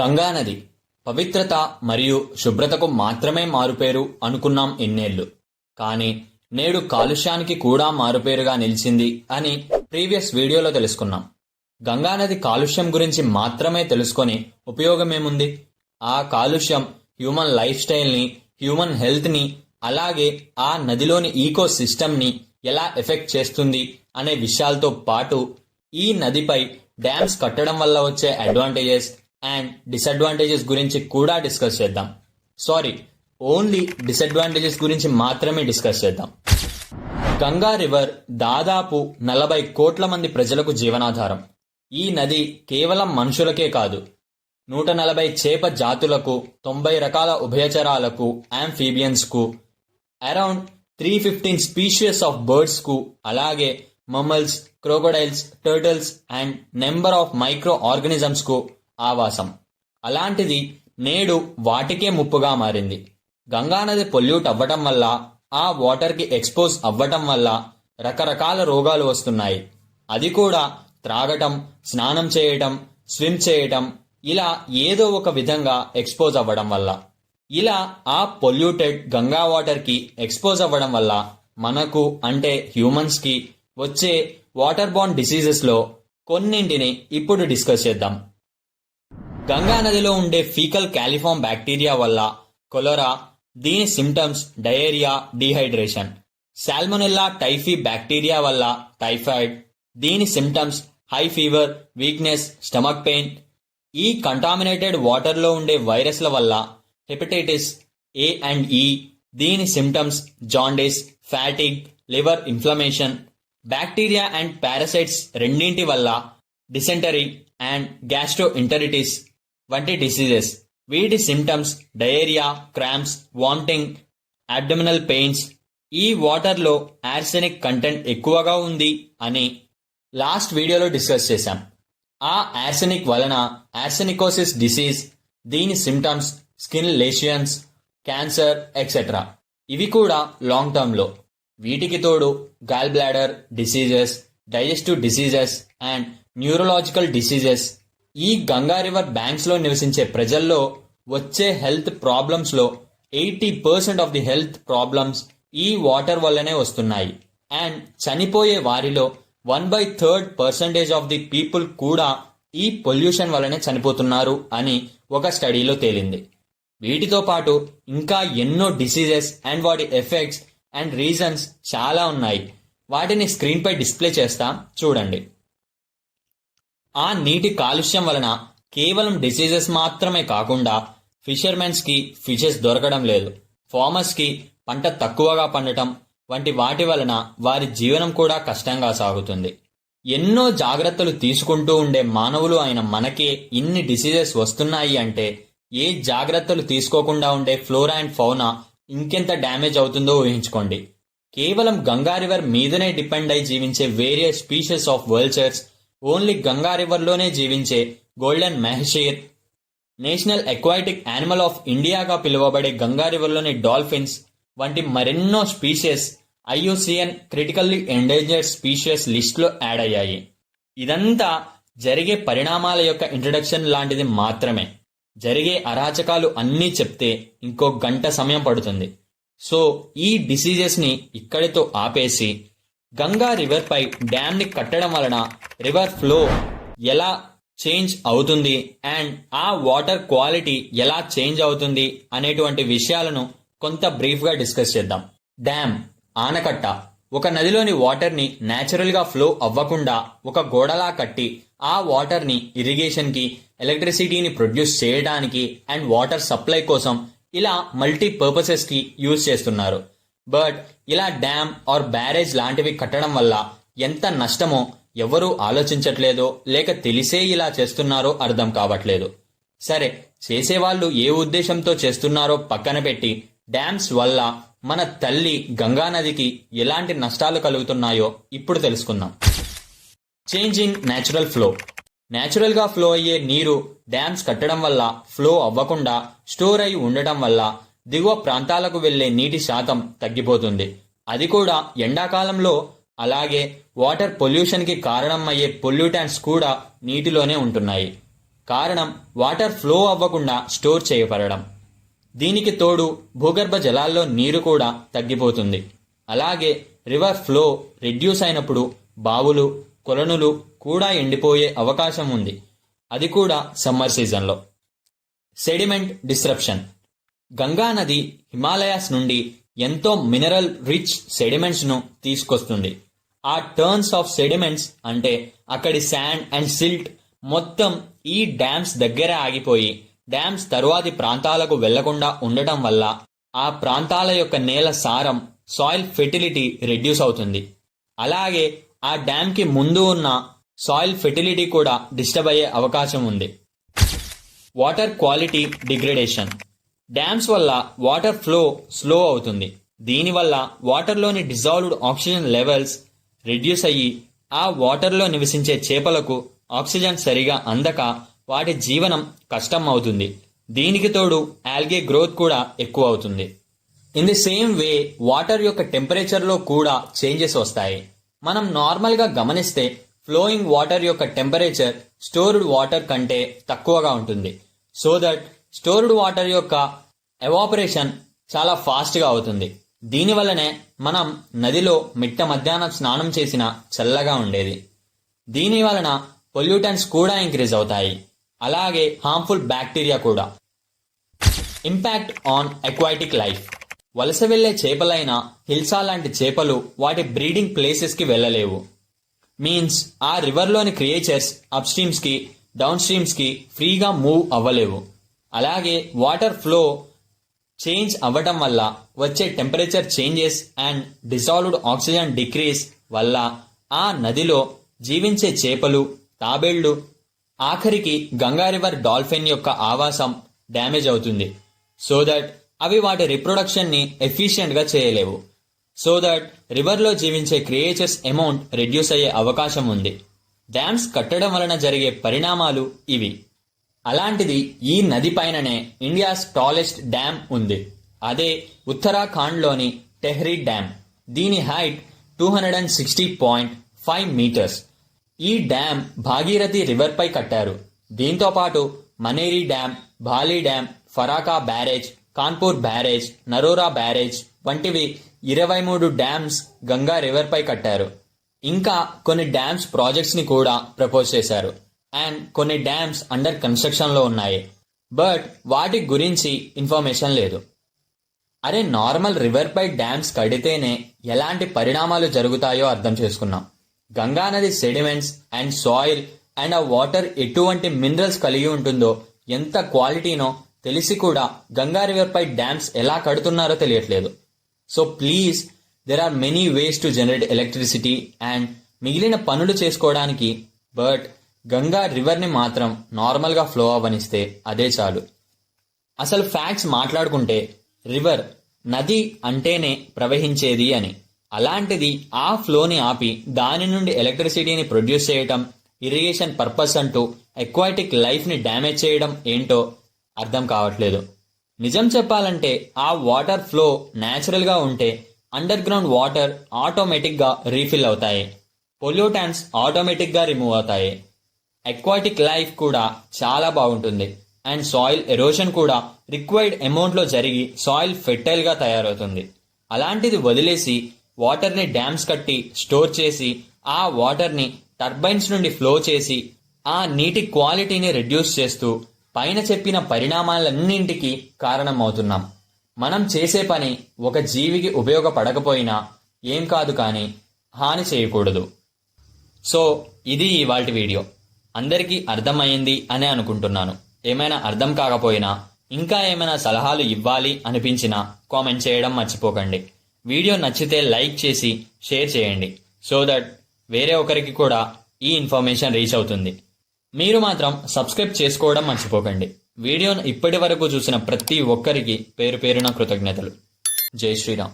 గంగా నది పవిత్రత మరియు శుభ్రతకు మాత్రమే మారుపేరు అనుకున్నాం ఎన్నేళ్ళు కానీ నేడు కాలుష్యానికి కూడా మారుపేరుగా నిలిచింది అని ప్రీవియస్ వీడియోలో తెలుసుకున్నాం. గంగా నది కాలుష్యం గురించి మాత్రమే తెలుసుకొని ఉపయోగమేముంది? ఆ కాలుష్యం హ్యూమన్ లైఫ్ స్టైల్ని హ్యూమన్ హెల్త్ని అలాగే ఆ నదిలోని ఈకో సిస్టమ్ని ఎలా ఎఫెక్ట్ చేస్తుంది అనే విషయాలతో పాటు ఈ నదిపై డ్యామ్స్ కట్టడం వల్ల వచ్చే అడ్వాంటేజెస్ అండ్ డిసడ్వాంటేజెస్ గురించి కూడా డిస్కస్ చేద్దాం. సారీ ఓన్లీ డిసడ్వాంటేజెస్ గురించి మాత్రమే డిస్కస్ చేద్దాం. గంగా రివర్ దాదాపు నలభై కోట్ల మంది ప్రజలకు జీవనాధారం. ఈ నది కేవలం మనుషులకే కాదు నూట నలభై చేప జాతులకు తొంభై రకాల ఉభయచరాలకు యాంఫీబియన్స్కు around three fifteen species of బర్డ్స్కు అలాగే mammals crocodiles turtles and number of micro ఆర్గనిజమ్స్కు ఆవాసం. అలాంటిది నేడు వాటికే ముప్పుగా మారింది. గంగానది పొల్యూట్ అవ్వటం వల్ల ఆ వాటర్కి ఎక్స్పోజ్ అవ్వటం వల్ల రకరకాల రోగాలు వస్తున్నాయి. అది కూడా త్రాగటం స్నానం చేయటం స్విమ్ చేయటం ఇలా ఏదో ఒక విధంగా ఎక్స్పోజ్ అవ్వడం వల్ల. ఇలా ఆ పొల్యూటెడ్ గంగా వాటర్కి ఎక్స్పోజ్ అవ్వడం వల్ల మనకు అంటే హ్యూమన్స్కి వచ్చే వాటర్ బాండ్ డిసీజెస్లో కొన్నింటిని ఇప్పుడు డిస్కస్ చేద్దాం. గంగా నదిలో ఉండే ఫీకల్ క్యాలిఫామ్ బ్యాక్టీరియా వల్ల కొలరా దీని symptoms diarrhoea dehydration. Salmonella typhi bacteria వల్ల టైఫాయిడ్ దీని symptoms high fever weakness stomach pain. ఈ కంటామినేటెడ్ వాటర్లో ఉండే వైరస్ల వల్ల హెపటైటిస్ ఏ అండ్ ఈ దీని symptoms jaundice fatigue liver inflammation bacteria and parasites రెండింటి వల్ల డిసెంటరీ అండ్ గ్యాస్ట్రో ఇంటరిటిస్ వంటి డిసీజెస్ వీటి symptoms diarrhoea cramps vomiting abdominal pains ఈ వాటర్లో యార్సెనిక్ కంటెంట్ ఎక్కువగా ఉంది అని లాస్ట్ వీడియోలో డిస్కస్ చేశాం. ఆ యార్సెనిక్ వలన ఆర్సెనికోసిస్ డిసీజ్ దీని symptoms skin lesions cancer etcetera ఇవి కూడా లాంగ్ టర్మ్లో వీటికి తోడు gall bladder diseases digestive diseases and neurological diseases ఈ గంగా రివర్ బ్యాంక్స్లో నివసించే ప్రజల్లో వచ్చే health ప్రాబ్లమ్స్లో eighty percent of the health problems ఈ వాటర్ వల్లనే వస్తున్నాయి. అండ్ చనిపోయే వారిలో one by third percentage of the people కూడా ఈ పొల్యూషన్ వల్లనే చనిపోతున్నారు అని ఒక స్టడీలో తేలింది. వీటితో పాటు ఇంకా ఎన్నో డిసీజెస్ అండ్ వాటి ఎఫెక్ట్స్ అండ్ రీజన్స్ చాలా ఉన్నాయి. వాటిని స్క్రీన్పై డిస్ప్లే చేస్తాం చూడండి. ఆ నీటి కాలుష్యం వలన కేవలం డిసీజెస్ మాత్రమే కాకుండా ఫిషర్మెన్స్కి ఫిషెస్ దొరకడం లేదు. ఫార్మర్స్కి పంట తక్కువగా పండటం వంటి వాటి వలన వారి జీవనం కూడా కష్టంగా సాగుతుంది. ఎన్నో జాగ్రత్తలు తీసుకుంటూ ఉండే మానవులు అయిన మనకే ఇన్ని డిసీజెస్ వస్తున్నాయి అంటే ఏ జాగ్రత్తలు తీసుకోకుండా ఉండే ఫ్లోరా అండ్ ఫౌనా ఇంకెంత డ్యామేజ్ అవుతుందో ఊహించుకోండి. కేవలం గంగా రివర్ మీదనే డిపెండ్ అయి జీవించే various species of vultures only Ganga రివర్లోనే జీవించే golden mahseer national aquatic animal of ఇండియాగా పిలువబడే గంగా రివర్లోని డాల్ఫిన్స్ వంటి మరెన్నో species IUCN critically endangered species లిస్ట్లో యాడ్ అయ్యాయి. ఇదంతా జరిగే పరిణామాల యొక్క ఇంట్రడక్షన్ లాంటిది మాత్రమే. జరిగే అరాచకాలు అన్నీ చెప్తే ఇంకో గంట సమయం పడుతుంది. సో ఈ డిసీజెస్ని ఇక్కడితో ఆపేసి గంగా రివర్పై డ్యామ్ని కట్టడం వలన రివర్ ఫ్లో ఎలా చేంజ్ అవుతుంది అండ్ ఆ వాటర్ క్వాలిటీ ఎలా చేంజ్ అవుతుంది అనేటువంటి విషయాలను కొంత బ్రీఫ్గా డిస్కస్ చేద్దాం. డ్యామ్ ఆనకట్ట ఒక నదిలోని వాటర్ని న్యాచురల్గా ఫ్లో అవ్వకుండా ఒక గోడలా కట్టి ఆ వాటర్ని ఇరిగేషన్కి ఎలక్ట్రిసిటీని ప్రొడ్యూస్ చేయడానికి అండ్ వాటర్ సప్లై కోసం ఇలా మల్టీ పర్పసెస్కి యూజ్ చేస్తున్నారు. బట్ ఇలా డ్యామ్ ఆర్ బ్యారేజ్ లాంటివి కట్టడం వల్ల ఎంత నష్టమో ఎవరూ ఆలోచించట్లేదో లేక తెలిసే ఇలా చేస్తున్నారో అర్థం కావట్లేదు. సరే చేసేవాళ్ళు ఏ ఉద్దేశంతో చేస్తున్నారో పక్కన పెట్టి డ్యామ్స్ వల్ల మన తల్లి గంగానదికి ఎలాంటి నష్టాలు కలుగుతున్నాయో ఇప్పుడు తెలుసుకుందాం. చేంజింగ్ నేచురల్ ఫ్లో నేచురల్గా ఫ్లో అయ్యే నీరు డ్యామ్స్ కట్టడం వల్ల ఫ్లో అవ్వకుండా స్టోర్ అయి ఉండటం వల్ల దిగువ ప్రాంతాలకు వెళ్ళే నీటి శాతం తగ్గిపోతుంది. అది కూడా ఎండాకాలంలో అలాగే వాటర్ పొల్యూషన్కి కారణమయ్యే కారణం అయ్యే కూడా నీటిలోనే ఉంటున్నాయి. కారణం వాటర్ ఫ్లో అవ్వకుండా స్టోర్ చేయబడడం. దీనికి తోడు భూగర్భ జలాల్లో నీరు కూడా తగ్గిపోతుంది. అలాగే రివర్ ఫ్లో రెడ్యూస్ అయినప్పుడు బావులు కొలనులు కూడా ఎండిపోయే అవకాశం ఉంది. అది కూడా సమ్మర్ సీజన్లో. సెడిమెంట్ డిస్రప్షన్ గంగా నది హిమాలయాస్ నుండి ఎంతో మినరల్ రిచ్ సెడిమెంట్స్ను తీసుకొస్తుంది. ఆ టర్న్స్ ఆఫ్ సెడిమెంట్స్ అంటే అక్కడి శాండ్ అండ్ సిల్ట్ మొత్తం ఈ డ్యామ్స్ దగ్గర ఆగిపోయి డ్యామ్స్ తరువాతి ప్రాంతాలకు వెళ్ళకుండా ఉండటం వల్ల ఆ ప్రాంతాల యొక్క నేల సారం సాయిల్ ఫెర్టిలిటీ రెడ్యూస్ అవుతుంది. అలాగే ఆ డ్యామ్కి ముందు ఉన్న సాయిల్ ఫెర్టిలిటీ కూడా డిస్టర్బ్ అయ్యే అవకాశం ఉంది. Water quality degradation. డ్యామ్స్ వల్ల వాటర్ ఫ్లో స్లో అవుతుంది. దీనివల్ల వాటర్లోని డిజాల్వ్డ్ ఆక్సిజన్ లెవెల్స్ రెడ్యూస్ అయ్యి ఆ వాటర్లో నివసించే చేపలకు ఆక్సిజన్ సరిగా అందక వాటి జీవనం కష్టం అవుతుంది. దీనికి తోడు ఆల్గే గ్రోత్ కూడా ఎక్కువ అవుతుంది. In the same way water యొక్క టెంపరేచర్లో కూడా చేంజెస్ వస్తాయి. మనం నార్మల్గా గమనిస్తే ఫ్లోయింగ్ వాటర్ యొక్క టెంపరేచర్ స్టోర్డ్ వాటర్ కంటే తక్కువగా ఉంటుంది. సో దట్ స్టోర్డ్ వాటర్ యొక్క ఎవాపరేషన్ చాలా ఫాస్ట్గా అవుతుంది. దీనివల్లనే మనం నదిలో మిట్ట మధ్యాహ్నం స్నానం చేసిన చల్లగా ఉండేది. దీని వలన పొల్యూటన్స్ కూడా ఇంక్రీజ్ అవుతాయి. అలాగే హార్మ్ఫుల్ బ్యాక్టీరియా కూడా. ఇంపాక్ట్ ఆన్ అక్వాటిక్ లైఫ్ వలస వెళ్ళే చేపలైన హిల్సా లాంటి చేపలు వాటి బ్రీడింగ్ ప్లేసెస్కి వెళ్ళలేవు. మీన్స్ ఆ రివర్లోని క్రియేచర్స్ అప్ స్ట్రీమ్స్కి డౌన్ స్ట్రీమ్స్కి ఫ్రీగా మూవ్ అవ్వలేవు. అలాగే వాటర్ ఫ్లో చేంజ్ అవ్వటం వల్ల వచ్చే temperature changes and dissolved oxygen decrease వల్ల ఆ నదిలో జీవించే చేపలు తాబేళ్ళు ఆఖరికి గంగా రివర్ డాల్ఫిన్ యొక్క ఆవాసం డ్యామేజ్ అవుతుంది. సో దట్ అవి వాటి రిప్రొడక్షన్ని ఎఫిషియెంట్గా చేయలేవు. సో దట్ రివర్లో జీవించే క్రియేచర్స్ అమౌంట్ రెడ్యూస్ అయ్యే అవకాశం ఉంది. డ్యామ్స్ కట్టడం వలన జరిగే పరిణామాలు ఇవి. అలాంటిది ఈ నది పైననే ఇండియాస్ టాలెస్ట్ డ్యామ్ ఉంది. అదే ఉత్తరాఖండ్లోని టెహ్రీ డ్యామ్. దీని height two hundred and sixty point five metres ఈ డ్యామ్ భాగీరథి రివర్పై కట్టారు. దీంతో పాటు Maneri dam Bali dam Farakka barrage Kanpur barrage Narora barrage వంటివి ఇరవై మూడు డ్యామ్స్ గంగా రివర్పై కట్టారు. ఇంకా కొన్ని డ్యామ్స్ ప్రాజెక్ట్స్ని కూడా ప్రపోజ్ చేశారు. అండ్ కొన్ని డ్యామ్స్ అండర్ కన్స్ట్రక్షన్లో ఉన్నాయి. బట్ వాటి గురించి ఇన్ఫర్మేషన్ లేదు. అరే నార్మల్ రివర్పై డ్యామ్స్ కడితేనే ఎలాంటి పరిణామాలు జరుగుతాయో అర్థం చేసుకున్నాం. గంగా నది సెడిమెంట్స్ అండ్ సాయిల్ అండ్ ఆ వాటర్ ఎటువంటి మినరల్స్ కలిగి ఉంటుందో ఎంత క్వాలిటీనో తెలిసి కూడా గంగా రివర్పై డ్యామ్స్ ఎలా కడుతున్నారో తెలియట్లేదు. So please there are many ways to generate electricity and మిగిలిన పనులు చేసుకోవడానికి బట్ గంగా రివర్ని మాత్రం నార్మల్గా ఫ్లో అవ్వనిస్తే అదే చాలు. అసలు ఫ్యాక్ట్స్ మాట్లాడుకుంటే రివర్ నది అంటేనే ప్రవహించేది అని. అలాంటిది ఆ ఫ్లోని ఆపి దాని నుండి ఎలక్ట్రిసిటీని ప్రొడ్యూస్ చేయటం ఇరిగేషన్ పర్పస్ అంటూ ఎక్వాటిక్ లైఫ్ని డ్యామేజ్ చేయడం ఏంటో అర్థం కావట్లేదు. నిజం చెప్పాలంటే ఆ వాటర్ ఫ్లో న్యాచురల్గా ఉంటే అండర్ గ్రౌండ్ వాటర్ ఆటోమేటిక్గా రీఫిల్ అవుతాయి. పొల్యూటాన్స్ ఆటోమేటిక్గా రిమూవ్ అవుతాయి. అక్వాటిక్ లైఫ్ కూడా చాలా బాగుంటుంది. అండ్ సాయిల్ ఎరోషన్ కూడా రిక్వైర్డ్ అమౌంట్లో జరిగి సాయిల్ ఫెర్టైల్గా తయారవుతుంది. అలాంటిది వదిలేసి వాటర్ని డ్యామ్స్ కట్టి స్టోర్ చేసి ఆ వాటర్ని టర్బైన్స్ నుండి ఫ్లో చేసి ఆ నీటి క్వాలిటీని రెడ్యూస్ చేస్తూ పైన చెప్పిన పరిణామాలన్నింటికి కారణమవుతున్నాం. మనం చేసే పని ఒక జీవికి ఉపయోగపడకపోయినా ఏం కాదు కానీ హాని చేయకూడదు. సో ఇది ఇవాళ వీడియో. అందరికీ అర్థమైంది అనే అనుకుంటున్నాను. ఏమైనా అర్థం కాకపోయినా ఇంకా ఏమైనా సలహాలు ఇవ్వాలి అనిపించినా కామెంట్ చేయడం మర్చిపోకండి. వీడియో నచ్చితే లైక్ చేసి షేర్ చేయండి. సో దట్ వేరే ఒకరికి కూడా ఈ ఇన్ఫర్మేషన్ రీచ్ అవుతుంది. మీరు మాత్రం సబ్స్క్రైబ్ చేసుకోవడం మర్చిపోకండి. వీడియోను ఇప్పటి వరకు చూసిన ప్రతి ఒక్కరికి పేరు పేరున కృతజ్ఞతలు. జై శ్రీరామ్.